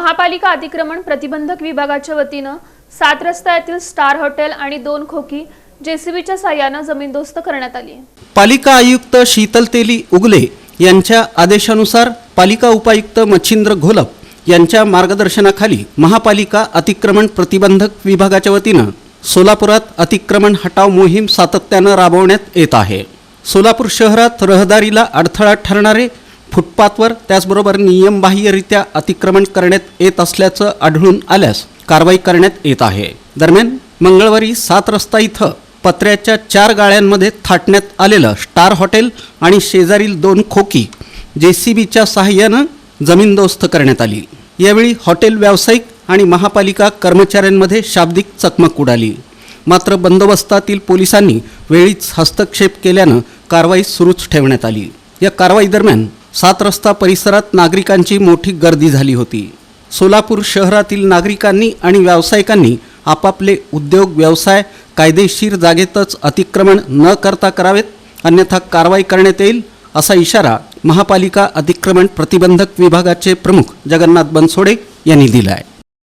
महापालिका अतिक्रमण प्रतिबंधक विभागाच्या वतीनं सात रस्त्यातील स्टार हॉटेल आणि दोन खोकी जेसीबीच्या साह्यानं जमीनदोस्त करण्यात आली पालिका आयुक्त शीतल तेली उगले यांच्या आदेशानुसार पालिका उपायुक्त मच्छिंद्र घोलप यांच्या मार्गदर्शनाखाली महापालिका अतिक्रमण प्रतिबंधक विभागाच्या वतीनं सोलापुरात अतिक्रमण हटाव मोहीम सातत्यानं राबवण्यात येत आहे. सोलापूर शहरात रहदारीला अडथळा ठरणारे फुटपाथवर त्याचबरोबर नियमबाह्यरित्या अतिक्रमण करण्यात येत असल्याचं आढळून आल्यास कारवाई करण्यात येत आहे. दरम्यान मंगळवारी सात रस्ता इथं पत्र्याच्या चार गाळ्यांमध्ये थाटण्यात आलेलं स्टार हॉटेल आणि शेजारील दोन खोकी जे सी बीच्या सहाय्यानं जमीनदोस्त करण्यात आली. यावेळी हॉटेल व्यावसायिक आणि महापालिका कर्मचाऱ्यांमध्ये शाब्दिक चकमक उडाली. मात्र बंदोबस्तातील पोलिसांनी वेळीच हस्तक्षेप केल्यानं कारवाई सुरूच ठेवण्यात आली. या कारवाई दरम्यान सात रस्ता परिसरात नागरिकांची मोठी गर्दी झाली होती. सोलापूर शहरातील नागरिकांनी आणि व्यावसायिकांनी आपापले उद्योग व्यवसाय कायदेशीर जागेतच अतिक्रमण न करता करावेत अन्यथा कारवाई करण्यात येईल असा इशारा महापालिका अतिक्रमण प्रतिबंधक विभागाचे प्रमुख जगन्नाथ बनसोडे यांनी दिला आहे